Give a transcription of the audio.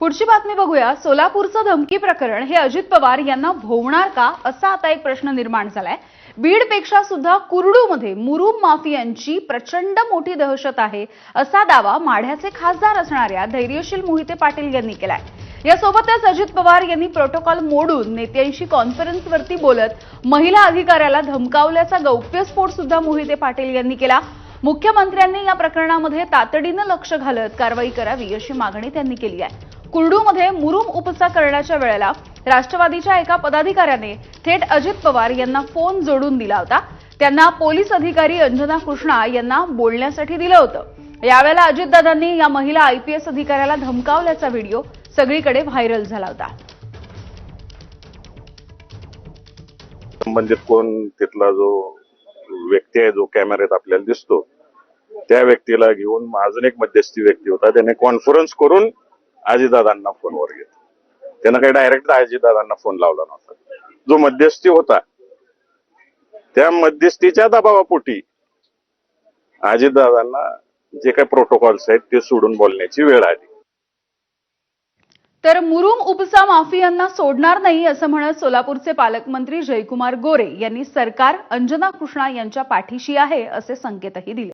पुढची बातमी बघूया. सोलापूरचं धमकी प्रकरण हे अजित पवार यांना भोवणार का? असा आता एक प्रश्न निर्माण झालाय. बीडपेक्षा सुद्धा कुर्डूमध्ये मुरुम माफियांची प्रचंड मोठी दहशत आहे असा दावा माढ्याचे खासदार असणाऱ्या धैर्यशील मोहिते पाटील यांनी केलाय. यासोबतच अजित पवार यांनी प्रोटोकॉल मोडून नेत्यांशी कॉन्फरन्सवरती बोलत महिला अधिकाऱ्याला धमकावल्याचा गौप्यस्फोट सुद्धा मोहिते पाटील यांनी केला. मुख्यमंत्र्यांनी या प्रकरणामध्ये तातडीनं लक्ष घालत कारवाई करावी अशी मागणी त्यांनी केली आहे. कुर्डूमध्ये मुरुम उपसा करण्याच्या वेळेला राष्ट्रवादीच्या एका पदाधिकाऱ्याने थेट अजित पवार यांना फोन जोडून दिला होता. त्यांना पोलीस अधिकारी अंजना कृष्णा यांना बोलण्यासाठी दिलं होतं. यावेळेला अजितदादांनी या महिला आयपीएस अधिकाऱ्याला धमकावल्याचा व्हिडिओ सगळीकडे व्हायरल झाला होता. संबंधित कोण तिथला जो व्यक्ती आहे जो कॅमेऱ्यात आपल्याला दिसतो त्या व्यक्तीला घेऊन अजून एक मध्यस्थी व्यक्ती होता. त्याने कॉन्फरन्स करून आजीदादांना फोनवर घेतलं त्यानं काही डायरेक्ट आजीदादांना फोन लावला नव्हता. जो मध्यस्थी होता त्या मध्यस्थीच्या दबावापोटी आजीदादांना जे काही प्रोटोकॉल्स आहेत ते सोडून बोलण्याची वेळ आली. तर मुरुम उपसा माफियांना सोडणार नाही असं म्हणत सोलापूरचे पालकमंत्री जयकुमार गोरे यांनी सरकार अंजना कृष्णा यांच्या पाठीशी आहे असे संकेतही दिले.